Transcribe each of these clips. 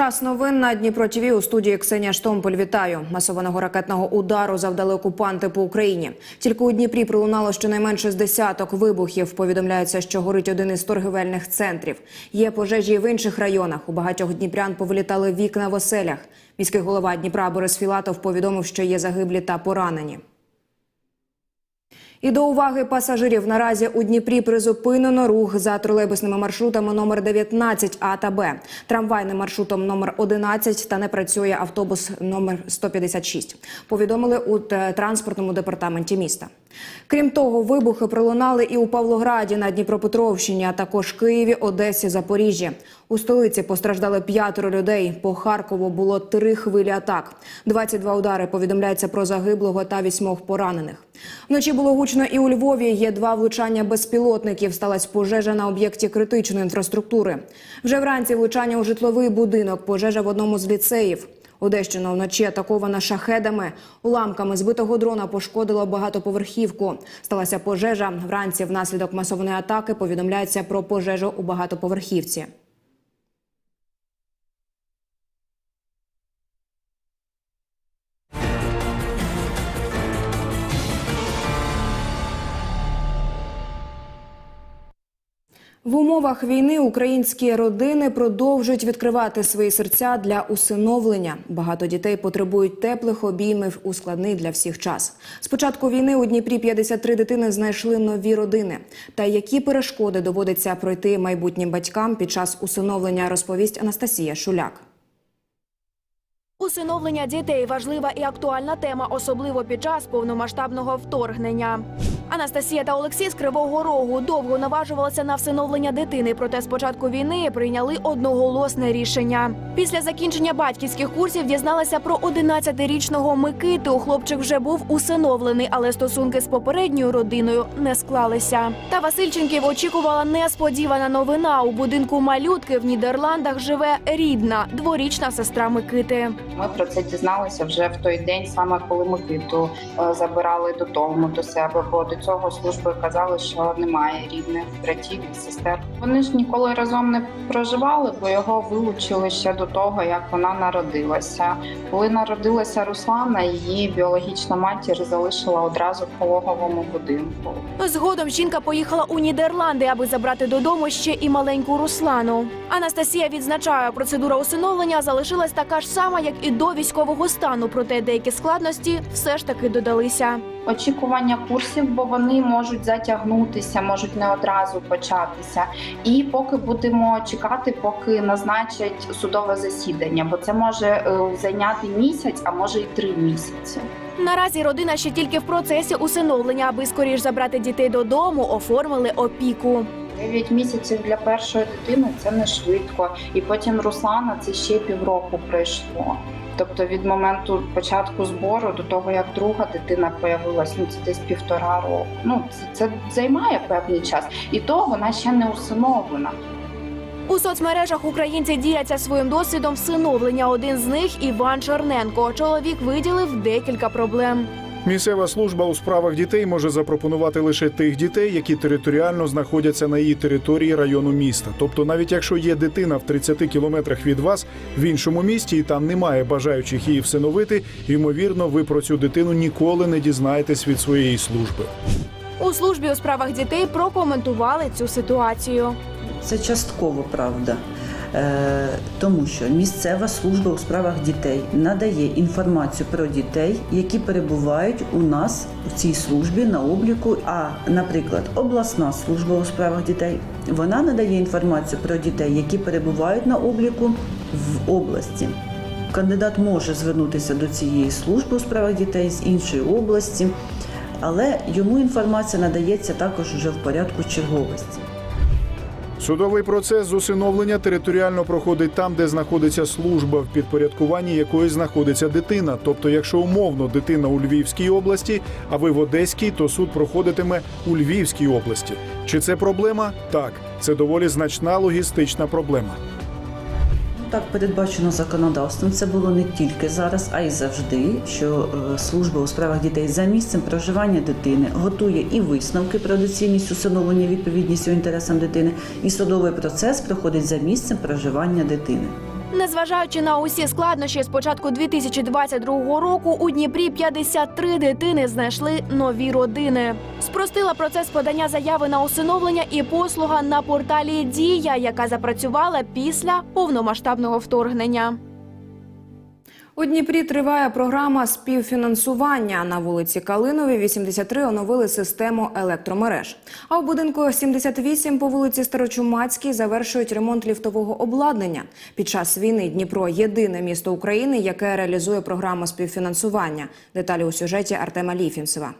Час новин на Дніпро ТВ у студії Ксенія Штомполь. Вітаю. Масованого ракетного удару завдали окупанти по Україні. Тільки у Дніпрі пролунало щонайменше з десяток вибухів. Повідомляється, що горить один із торгівельних центрів. Є пожежі і в інших районах. У багатьох дніпрян повилітали вікна в оселях. Міський голова Дніпра Борис Філатов повідомив, що є загиблі та поранені. І до уваги пасажирів наразі у Дніпрі призупинено рух за тролейбусними маршрутами номер 19 А та Б, трамвайним маршрутом номер 11 та не працює автобус номер 156. Повідомили у транспортному департаменті міста. Крім того, вибухи пролунали і у Павлограді на Дніпропетровщині, а також Києві, Одесі, Запоріжжі. У столиці постраждали п'ятеро людей. По Харкову було три хвилі атак. 22 удари повідомляється про загиблого та вісьмох поранених. Вночі було гучно і у Львові. Є два влучання безпілотників. Сталася пожежа на об'єкті критичної інфраструктури. Вже вранці влучання у житловий будинок, пожежа в одному з ліцеїв. Одещина вночі атакована шахедами. Уламками збитого дрона пошкодило багатоповерхівку. Сталася пожежа. Вранці внаслідок масованої атаки повідомляється про пожежу у багатоповерхівці. В умовах війни українські родини продовжують відкривати свої серця для усиновлення. Багато дітей потребують теплих обіймів у складний для всіх час. З початку війни у Дніпрі 53 дитини знайшли нові родини. Та які перешкоди доводиться пройти майбутнім батькам під час усиновлення, розповість Анастасія Шуляк. Усиновлення дітей важлива і актуальна тема, особливо під час повномасштабного вторгнення. Анастасія та Олексій з Кривого Рогу довго наважувалися на всиновлення дитини, проте з початку війни прийняли одноголосне рішення. Після закінчення батьківських курсів дізналася про 11-річного Микиту. Хлопчик вже був усиновлений, але стосунки з попередньою родиною не склалися. Та Васильченків очікувала несподівана новина. У будинку малютки в Нідерландах живе рідна дворічна сестра Микити. Ми про це дізналися вже в той день, саме коли ми квіту забирали додому до себе. Бо до цього служби казали, що немає рідних братів і сестер. Вони ж ніколи разом не проживали, бо його вилучили ще до того, як вона народилася. Коли народилася Руслана, її біологічна матір залишила одразу в пологовому будинку. Згодом жінка поїхала у Нідерланди, аби забрати додому ще і маленьку Руслану. Анастасія відзначає, процедура усиновлення залишилась така ж сама, як і до військового стану. Проте деякі складності все ж таки додалися. Очікування курсів, бо вони можуть затягнутися, можуть не одразу початися. І поки будемо чекати, поки назначать судове засідання, бо це може е, зайняти місяць, а може й три місяці. Наразі родина ще тільки в процесі усиновлення, аби скоріш забрати дітей додому, оформили опіку. Дев'ять місяців для першої дитини це не швидко, і потім Руслана це ще півроку пройшло. Тобто від моменту початку збору до того, як друга дитина появилась, ну це десь півтора року. Ну це, це займає певний час, і то вона ще не усиновлена. У соцмережах українці діляться своїм досвідом всиновлення. Один з них Іван Черненко. Чоловік виділив декілька проблем. Місцева служба у справах дітей може запропонувати лише тих дітей, які територіально знаходяться на її території району міста. Тобто, навіть якщо є дитина в 30 кілометрах від вас в іншому місті, і там немає бажаючих її всиновити, ймовірно, ви про цю дитину ніколи не дізнаєтесь від своєї служби. У службі у справах дітей прокоментували цю ситуацію. Це частково правда. Е, тому що місцева служба у справах дітей надає інформацію про дітей, які перебувають у нас у цій службі на обліку. А, наприклад, обласна служба у справах дітей вона надає інформацію про дітей, які перебувають на обліку в області. Кандидат може звернутися до цієї служби у справах дітей з іншої області, але йому інформація надається також вже в порядку черговості. Судовий процес з усиновлення територіально проходить там, де знаходиться служба, в підпорядкуванні якої знаходиться дитина. Тобто, якщо умовно дитина у Львівській області, а ви в Одеській, то суд проходитиме у Львівській області. Чи це проблема? Так, це доволі значна логістична проблема. Так передбачено законодавством. Це було не тільки зараз, а й завжди. Що е, служба у справах дітей за місцем проживання дитини готує і висновки про доцільність усиновлення відповідністю інтересам дитини, і судовий процес проходить за місцем проживання дитини. Незважаючи на усі складнощі, з початку 2022 року у Дніпрі 53 дитини знайшли нові родини. Спростила процес подання заяви на усиновлення і послуга на порталі Дія, яка запрацювала після повномасштабного вторгнення. У Дніпрі триває програма співфінансування. На вулиці Калинові 83 оновили систему електромереж. А у будинку 78 по вулиці Старочумацькій завершують ремонт ліфтового обладнання. Під час війни Дніпро єдине місто України, яке реалізує програму співфінансування. Деталі у сюжеті Артема Ліфінцева.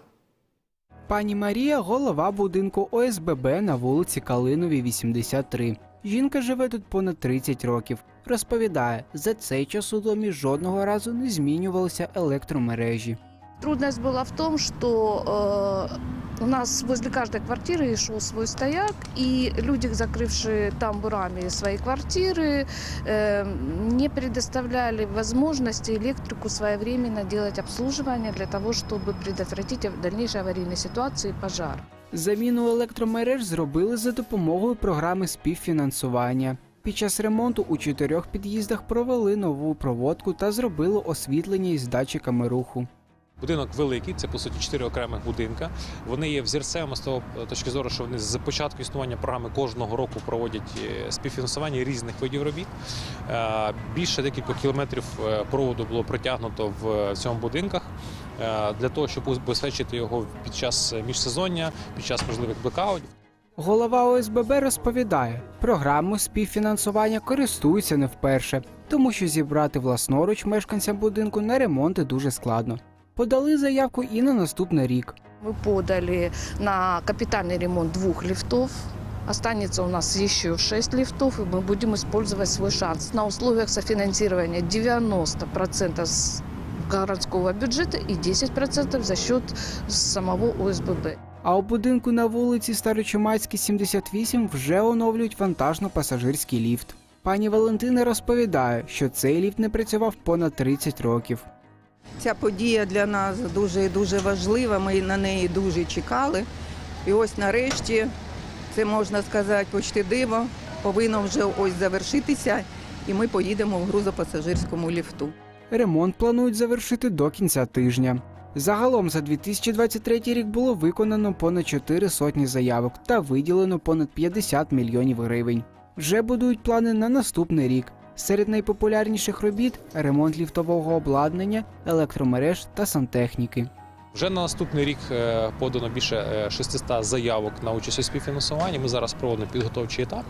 Пані Марія голова будинку ОСББ на вулиці Калинові, 83. Жінка живе тут понад 30 років. Розповідає, за цей час у домі жодного разу не змінювалися електромережі. Трудность была в том, что э, у нас возле каждой квартиры шел свой стояк, и люди, закрывшие тамбурами свои квартиры, э, не предоставляли возможности электрику своевременно делать обслуживание для того, чтобы предотвратить в дальнейшей аварийной ситуации пожар. Заміну електромереж зробили за допомогою програми співфінансування. Під час ремонту у чотирьох під'їздах провели нову проводку та зробили освітлення із датчиками руху. Будинок великий, це по суті чотири окремих будинка. Вони є взірцем з того е, точки зору, що вони з початку існування програми кожного року проводять е, співфінансування різних видів робіт. Е, Більше декілька кілометрів проводу було протягнуто в цьому будинках для того, щоб убезпечити його під час міжсезоння, під час можливих блекаутів. Голова ОСББ розповідає, програмою співфінансування користуються не вперше, тому що зібрати власноруч мешканцям будинку на ремонти дуже складно. Подали заявку і на наступний рік. Мы подали на капитальный ремонт двух лифтов. Останется у нас еще 6 лифтов, и мы будем использовать свой шанс на условиях софинансирования 90% с городского бюджета и 10% за счет самого ОСББ. А у будинку на вулиці Старочумацькій, 78 вже оновлюють вантажно-пасажирський ліфт. Пані Валентина розповідає, що цей ліфт не працював понад 30 років. Ця подія для нас дуже і дуже важлива. Ми на неї дуже чекали. І ось нарешті, це можна сказати, почти диво, повинно вже ось завершитися, і ми поїдемо в грузопасажирському ліфту. Ремонт планують завершити до кінця тижня. Загалом за 2023 рік було виконано понад 4 сотні заявок та виділено понад 50 мільйонів гривень. Вже будують плани на наступний рік. Серед найпопулярніших робіт ремонт ліфтового обладнання, електромереж та сантехніки. Вже на наступний рік е, подано більше е, 600 заявок на участь у співфінансуванні. Ми зараз проводимо підготовчий етап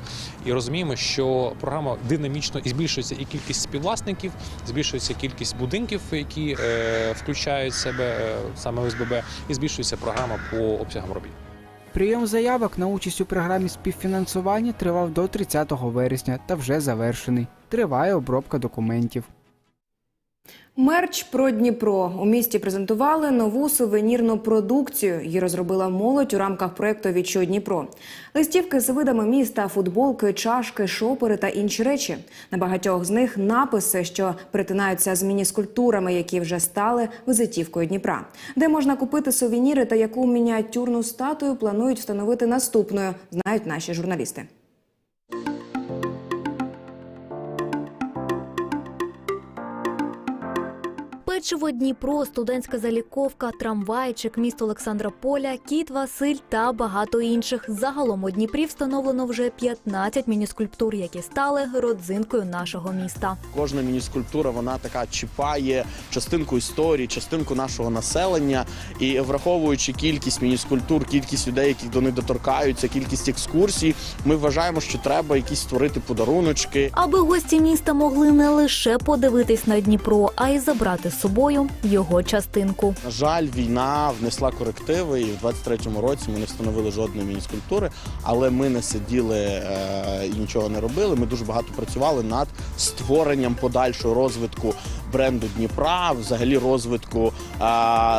і розуміємо, що програма динамічно і збільшується і кількість співвласників, збільшується кількість будинків, які е, включають в себе е, саме ОСББ, і збільшується програма по обсягам робіт. Прийом заявок на участь у програмі співфінансування тривав до 30 вересня та вже завершений. Триває обробка документів. Мерч про Дніпро у місті презентували нову сувенірну продукцію. Її розробила молодь у рамках проекту «Відчуй Дніпро. Листівки з видами міста, футболки, чашки, шопери та інші речі. На багатьох з них написи, що перетинаються з міні-скульптурами, які вже стали визитівкою Дніпра. Де можна купити сувеніри та яку мініатюрну статую планують встановити наступною, знають наші журналісти. Печиво Дніпро, студентська заліковка, трамвайчик, місто Олександра Поля, кіт Василь та багато інших. Загалом у Дніпрі встановлено вже 15 мініскульптур, які стали родзинкою нашого міста. Кожна мініскультура вона така чіпає частинку історії, частинку нашого населення. І враховуючи кількість мініскультур, кількість людей, які до них доторкаються, кількість екскурсій, ми вважаємо, що треба якісь створити подаруночки. Аби гості міста могли не лише подивитись на Дніпро, а й забрати з собою його частинку. На жаль, війна внесла корективи, і в 23-му році ми не встановили жодної мініскультури, але ми не сиділи е, і нічого не робили. Ми дуже багато працювали над створенням подальшого розвитку бренду Дніпра, взагалі розвитку, е,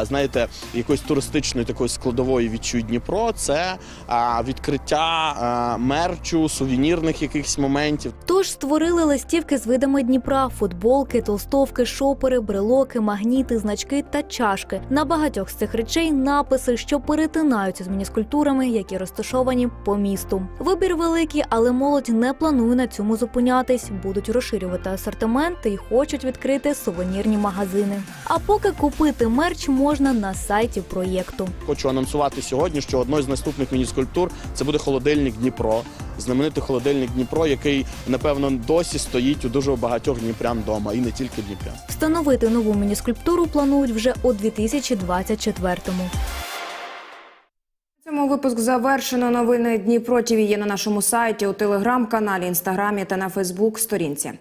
знаєте, якоїсь туристичної такої складової відчуй Дніпро. Це е, відкриття е, мерчу, сувенірних якихось моментів. Тож створили листівки з видами Дніпра, футболки, толстовки, шопери, брелоки, магніти, значки та чашки. На багатьох з цих речей написи, що перетинаються з мініскультурами, які розташовані по місту. Вибір великий, але молодь не планує на цьому зупинятись. Будуть розширювати асортимент і хочуть відкрити сувенірні магазини. А поки купити мерч можна на сайті проєкту. Хочу анонсувати сьогодні, що одною з наступних мініскультур це буде холодильник Дніпро. Знаменитий холодильник Дніпро, який напевно досі стоїть у дуже багатьох дніпрян вдома, і не тільки дніпрян. Встановити нову мініскульптуру планують вже у 2024-му. Цьому випуск завершено. Новини Дніпро ТІВІ є на нашому сайті, у телеграм-каналі, інстаграмі та на Фейсбук сторінці.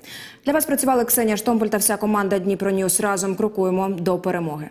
Для вас працювали Ксенія Штомполь та вся команда Дніпро Ньюс. Разом крокуємо до перемоги.